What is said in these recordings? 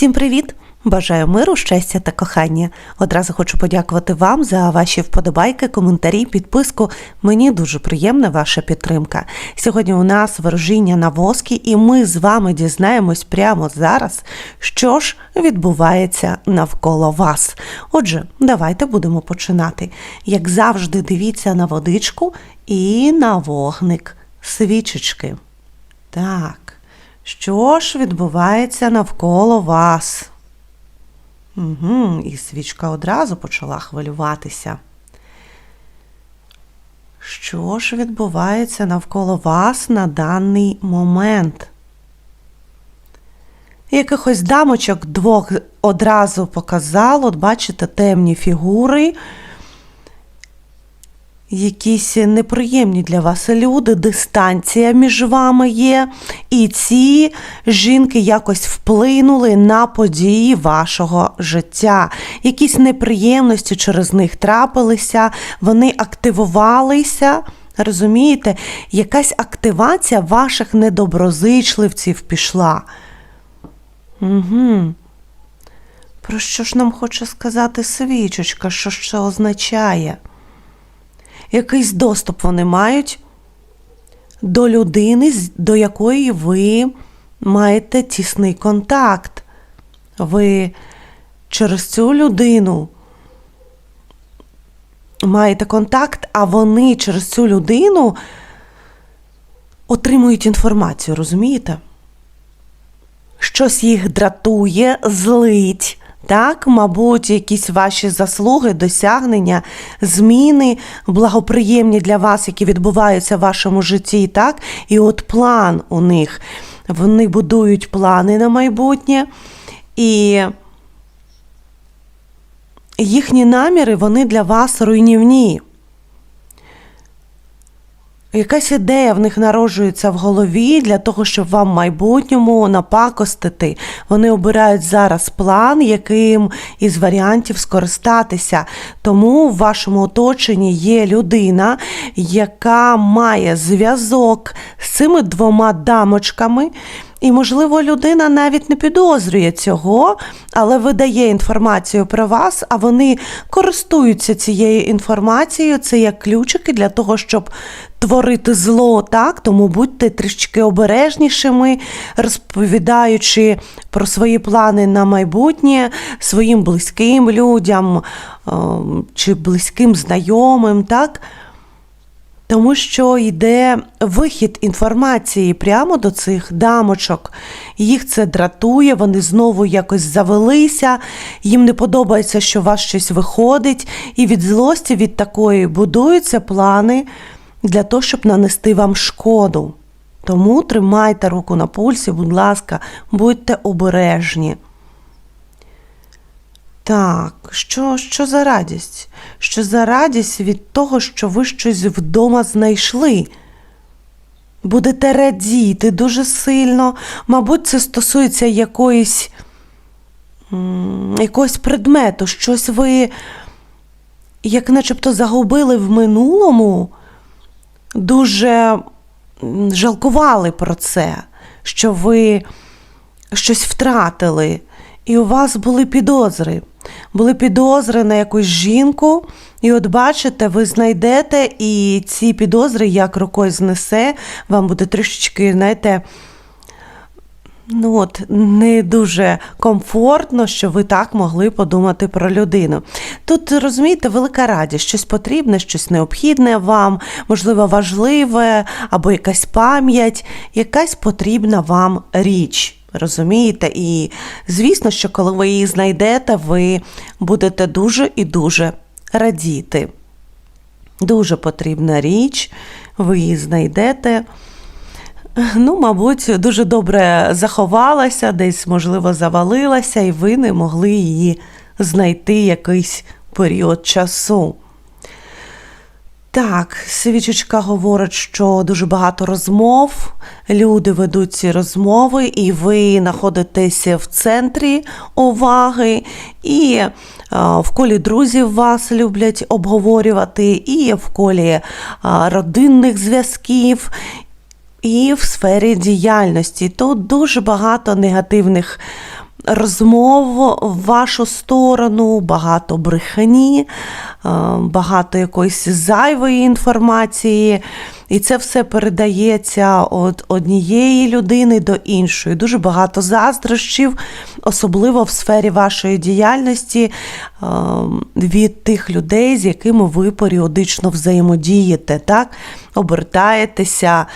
Всім привіт! Бажаю миру, щастя та кохання. Одразу хочу подякувати вам за ваші вподобайки, коментарі, підписку. Мені дуже приємна ваша підтримка. Сьогодні у нас ворожіння на воскі, і ми з вами дізнаємось прямо зараз, що ж відбувається навколо вас. Отже, давайте будемо починати. Як завжди, дивіться на водичку і на вогник свічечки. Так, що ж відбувається навколо вас? Угу, і свічка одразу почала хвилюватися. Що ж відбувається навколо вас на даний момент? Якихось дамочок двох одразу показало, от бачите, темні фігури, якісь неприємні для вас люди, дистанція між вами є, і ці жінки якось вплинули на події вашого життя. Якісь неприємності через них трапилися, вони активувалися. Розумієте, якась активація ваших недоброзичливців пішла. Угу. Про що ж нам хоче сказати свічечка, що ж це означає? Якийсь доступ вони мають до людини, до якої ви маєте тісний контакт. Ви через цю людину маєте контакт, а вони через цю людину отримують інформацію, розумієте? Щось їх дратує, злить. Так, мабуть, якісь ваші заслуги, досягнення, зміни благоприємні для вас, які відбуваються в вашому житті, так? І от план у них. Вони будують плани на майбутнє, і їхні наміри вони для вас руйнівні. Якась ідея в них народжується в голові для того, щоб вам в майбутньому напакостити. Вони обирають зараз план, яким із варіантів скористатися. Тому в вашому оточенні є людина, яка має зв'язок з цими двома дамочками. І, можливо, людина навіть не підозрює цього, але видає інформацію про вас, а вони користуються цією інформацією. Це як ключики для того, щоб творити зло, так? Тому будьте трішки обережнішими, розповідаючи про свої плани на майбутнє своїм близьким людям ем, чи близьким знайомим, так? Тому що йде вихід інформації прямо до цих дамочок. Їх це дратує, вони знову якось завелися, їм не подобається, що у вас щось виходить, і від злості від такої будуються плани для того, щоб нанести вам шкоду. Тому тримайте руку на пульсі, будь ласка, будьте обережні. Так, що, що за радість? Що за радість від того, що ви щось вдома знайшли? Будете радіти дуже сильно. Мабуть, це стосується якоїсь, якогось предмету, щось ви, як начебто, загубили в минулому, дуже жалкували про це, що ви щось втратили, і у вас були підозри. Були підозри на якусь жінку, і от бачите, ви знайдете, і ці підозри як рукою знесе, вам буде трішечки, знаєте, ну от, не дуже комфортно, що ви так могли подумати про людину. Тут, розумієте, велика радість, щось потрібне, щось необхідне вам, можливо, важливе, або якась пам'ять, якась потрібна вам річ. Розумієте? І звісно, що коли ви її знайдете, ви будете дуже і дуже радіти. Дуже потрібна річ, ви її знайдете. Ну, мабуть, дуже добре заховалася, десь, можливо, завалилася, і ви не могли її знайти якийсь період часу. Так, свічечка говорить, що дуже багато розмов, люди ведуть ці розмови, і ви знаходитеся в центрі уваги, і е, в колі друзів вас люблять обговорювати, і в колі е, родинних зв'язків, і в сфері діяльності. Тут дуже багато негативних розмов в вашу сторону, багато брехні, е, багато якоїсь зайвої інформації. І це все передається від однієї людини до іншої. Дуже багато заздрощів, особливо в сфері вашої діяльності е, від тих людей, з якими ви періодично взаємодієте, так? обертаєтеся.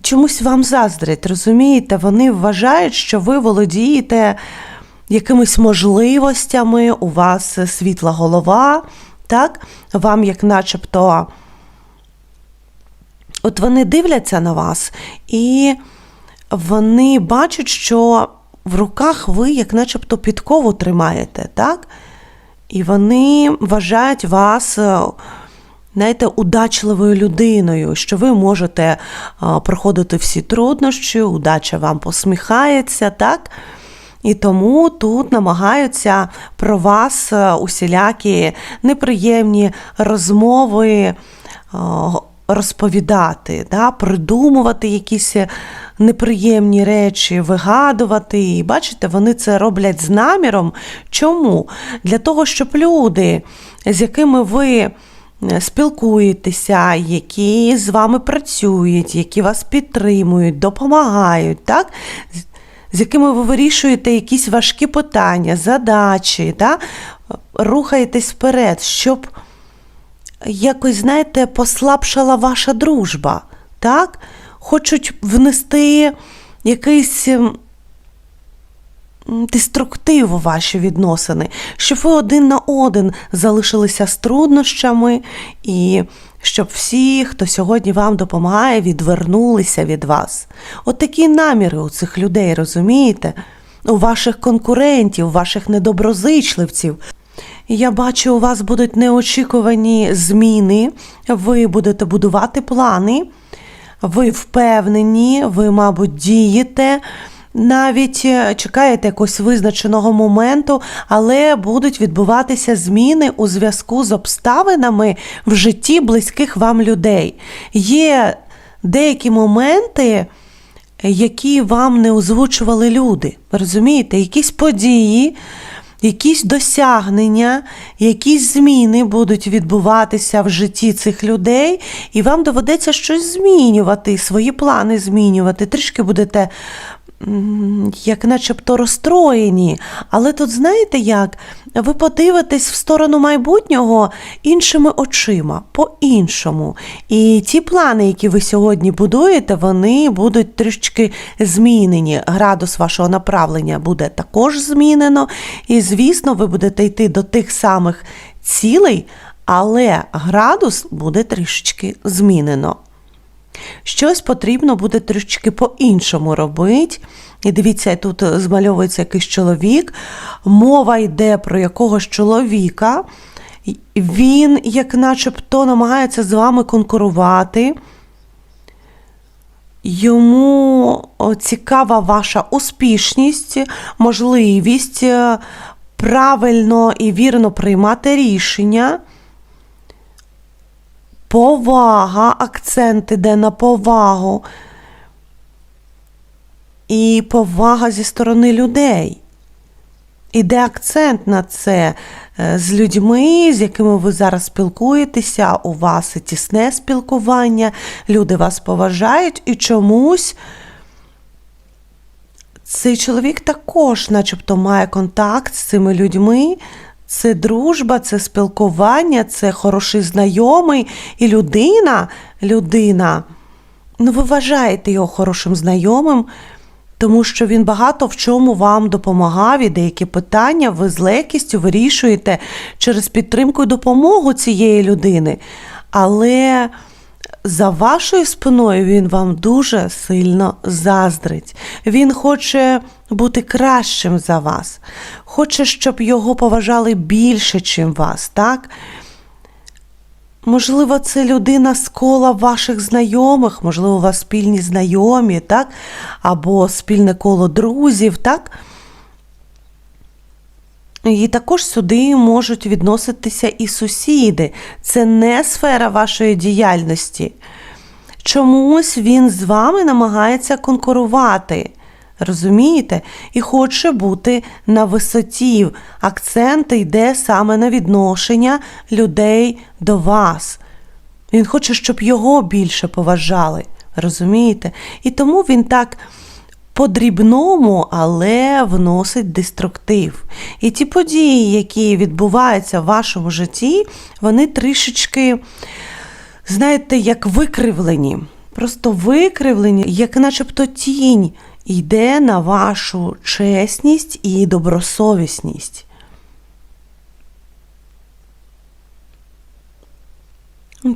Чомусь вам заздрять, розумієте? Вони вважають, що ви володієте якимись можливостями, у вас світла голова, так? Вам, як начебто, от вони дивляться на вас, і вони бачать, що в руках ви, як начебто, підкову тримаєте, так? І вони вважають вас. Е, знаєте, удачливою людиною, що ви можете проходити всі труднощі, удача вам посміхається, так? І тому тут намагаються про вас е, усілякі неприємні розмови розповідати, да? придумувати якісь неприємні речі, вигадувати. І бачите, вони це роблять з наміром. Чому? Для того, щоб люди, з якими ви спілкуєтеся, які з вами працюють, які вас підтримують, допомагають, так? з якими ви вирішуєте якісь важкі питання, задачі, да? рухаєтесь вперед, щоб якось, знаєте, послабшала ваша дружба. так? Хочуть внести якийсь ем, деструктив у ваші відносини, щоб ви один на один залишилися з труднощами, і щоб всі, хто сьогодні вам допомагає, відвернулися від вас. От такі наміри у цих людей, розумієте? У ваших конкурентів, у ваших недоброзичливців. Я бачу, у вас будуть неочікувані зміни, ви будете будувати плани, ви впевнені, ви, мабуть, дієте навіть е, чекаєте якогось визначеного моменту, але будуть відбуватися зміни у зв'язку з обставинами в житті близьких вам людей. Є деякі моменти, які вам не озвучували люди. Розумієте, якісь події. Якісь досягнення, якісь зміни будуть відбуватися в житті цих людей, і вам доведеться щось змінювати, свої плани змінювати. Трішки будете як начебто розстроєні. Але тут, знаєте як, ви подивитесь в сторону майбутнього іншими очима, по-іншому. І ті плани, які ви сьогодні будуєте, вони будуть трішки змінені. Градус вашого направлення буде також змінено. І, звісно, ви будете йти до тих самих цілей, але градус буде трішечки змінено. Щось потрібно буде трішки по-іншому робити. І дивіться, тут змальовується якийсь чоловік. Мова йде про якогось чоловіка. Він, як начебто, намагається з вами конкурувати. Йому цікава ваша успішність, можливість е, правильно і вірно приймати рішення. Повага, акцент іде на повагу. І повага зі сторони людей. Іде акцент на це е, з людьми, з якими ви зараз спілкуєтеся, у вас і тісне спілкування, люди вас поважають і чомусь. Цей чоловік також, начебто, має контакт з цими людьми. Це дружба, це спілкування, це хороший знайомий. І людина, людина, ну ви вважаєте його хорошим знайомим, тому що він багато в чому вам допомагав і деякі питання ви з легкістю вирішуєте через підтримку і допомогу цієї людини. Але за вашою спиною він вам дуже сильно заздрить. Він хоче бути кращим за вас, хоче, щоб його поважали більше, чим вас, так? Можливо, це людина з кола ваших знайомих, можливо, у вас спільні знайомі, так? Або спільне коло друзів, так? І також сюди можуть відноситися і сусіди. Це не сфера вашої діяльності. Чомусь він з вами намагається конкурувати. Розумієте? І хоче бути на висоті. Акцент йде саме на відношення людей до вас. Він хоче, щоб його більше поважали. Розумієте? І тому він так по-дрібному, але вносить деструктив. І ті події, які відбуваються в вашому житті, вони трішечки, знаєте, як викривлені. Просто викривлені, як начебто тінь йде на вашу чесність і добросовісність.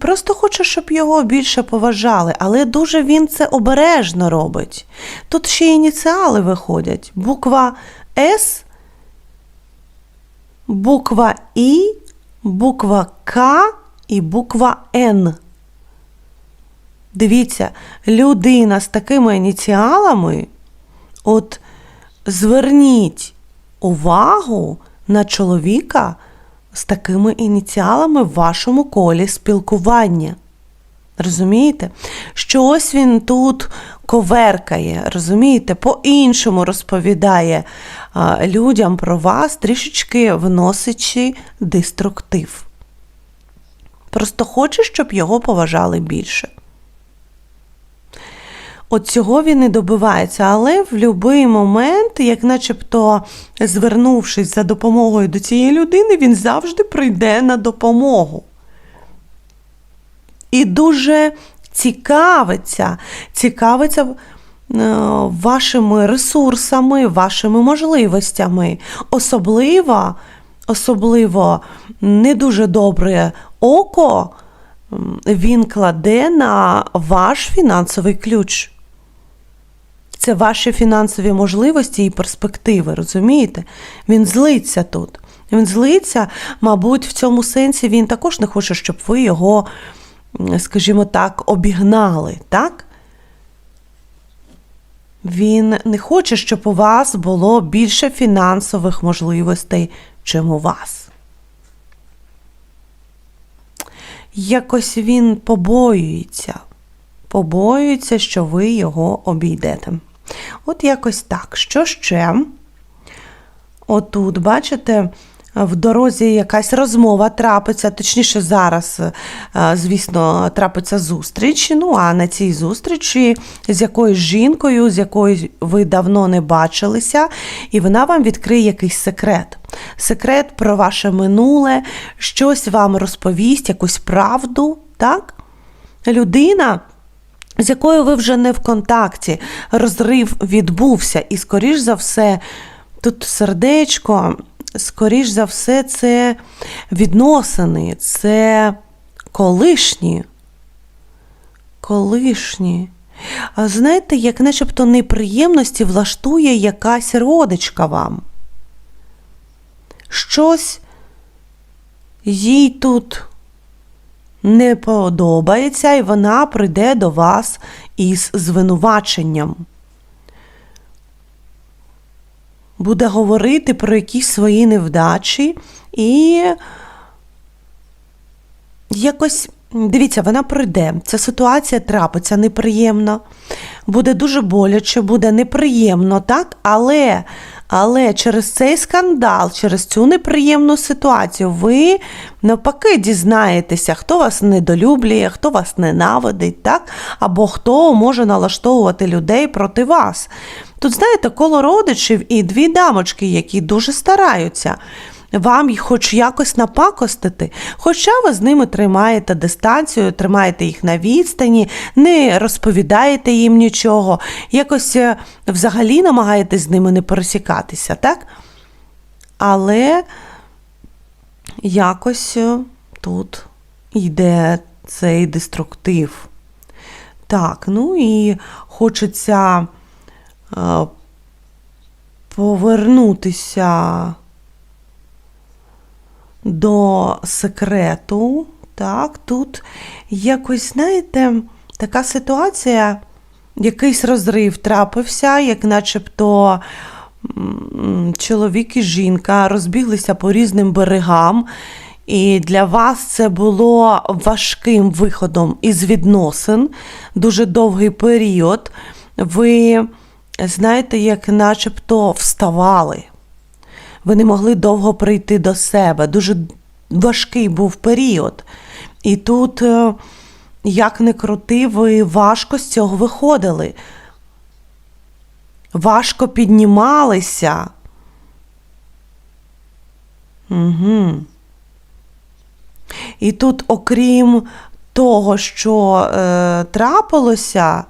Просто хоче, щоб його більше поважали, але дуже він це обережно робить. Тут ще ініціали виходять: буква С, буква І, буква К і буква Н. Дивіться, людина з такими ініціалами, от зверніть увагу на чоловіка з такими ініціалами в вашому колі спілкування. Розумієте? Щось він тут коверкає, розумієте, по-іншому розповідає людям про вас, трішечки вносячи деструктив. Просто хоче, щоб його поважали більше. От цього він і добивається, але в будь-який момент, як начебто звернувшись за допомогою до цієї людини, він завжди прийде на допомогу. І дуже цікавиться, цікавиться е, вашими ресурсами, вашими можливостями. Особливо, особливо не дуже добре око він кладе на ваш фінансовий ключ. Це ваші фінансові можливості і перспективи, розумієте? Він злиться тут. Він злиться, мабуть, в цьому сенсі він також не хоче, щоб ви його, скажімо так, обігнали, так? Він не хоче, щоб у вас було більше фінансових можливостей, чим у вас. Якось він побоюється, побоюється, що ви його обійдете. От якось так. Що ще? Отут, бачите, в дорозі якась розмова трапиться, точніше, зараз, е, звісно, трапиться зустріч. Ну, а на цій зустрічі з якоюсь жінкою, з якою ви давно не бачилися, і вона вам відкриє якийсь секрет. Секрет про ваше минуле, щось вам розповість, якусь правду, так? Людина з якою ви вже не в контакті, розрив відбувся, і, скоріш за все, тут сердечко, скоріш за все, це відносини, це колишні. Колишні. А знаєте, як начебто неприємності влаштує якась родичка вам. Щось їй тут не подобається, і вона прийде до вас із звинуваченням. Буде говорити про якісь свої невдачі і якось. Дивіться, вона прийде. Ця ситуація трапиться неприємно, буде дуже боляче, буде неприємно, так? Але, але через цей скандал, через цю неприємну ситуацію, ви навпаки дізнаєтеся, хто вас недолюблює, хто вас ненавидить, так? Або хто може налаштовувати людей проти вас. Тут, знаєте, коло родичів і дві дамочки, які дуже стараються вам їх хоч якось напакостити, хоча ви з ними тримаєте дистанцію, тримаєте їх на відстані, не розповідаєте їм нічого, якось е, взагалі намагаєтесь з ними не пересікатися, так? Але якось е, тут йде цей деструктив. Так, ну і хочеться е, повернутися до секрету. Так, тут якось, знаєте, така ситуація, якийсь розрив трапився, як начебто чоловік і жінка розбіглися по різним берегам. І для вас це було важким виходом із відносин, дуже довгий період. Ви знаєте, як начебто вставали. Ви не могли довго прийти до себе. Дуже важкий був період. І тут, е, як не крути, ви важко з цього виходили. Важко піднімалися. Угу. І тут, окрім того, що е, трапилося,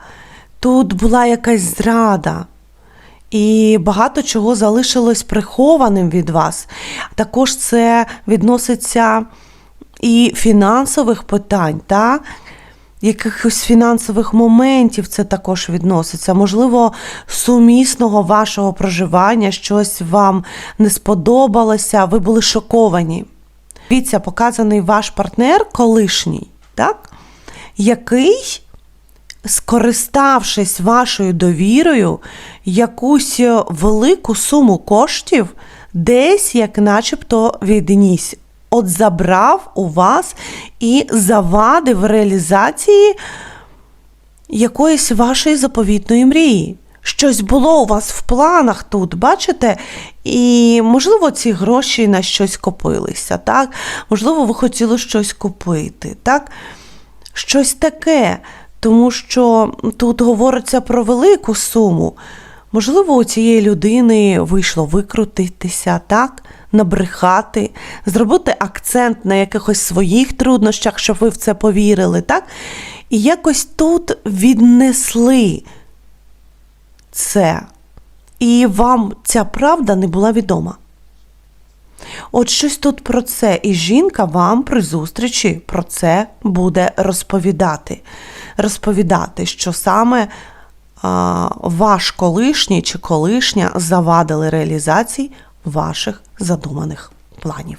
тут була якась зрада. І багато чого залишилось прихованим від вас. Також це відноситься і фінансових питань, та? якихось фінансових моментів це також відноситься. Можливо, сумісного вашого проживання, щось вам не сподобалося, ви були шоковані. Дивіться, показаний ваш партнер колишній, так? який скориставшись вашою довірою, якусь велику суму коштів десь, як начебто, відніс. От забрав у вас і завадив реалізації якоїсь вашої заповітної мрії. Щось було у вас в планах тут, бачите? І, можливо, ці гроші на щось копилися, так? Можливо, ви хотіли щось купити, так? Щось таке тому що тут говориться про велику суму. Можливо, у цієї людини вийшло викрутитися, так, набрехати, зробити акцент на якихось своїх труднощах, щоб ви в це повірили, так? І якось тут віднесли це. І вам ця правда не була відома. От щось тут про це, і жінка вам при зустрічі про це буде розповідати. Розповідати, що саме ваш колишній чи колишня завадили реалізації ваших задуманих планів.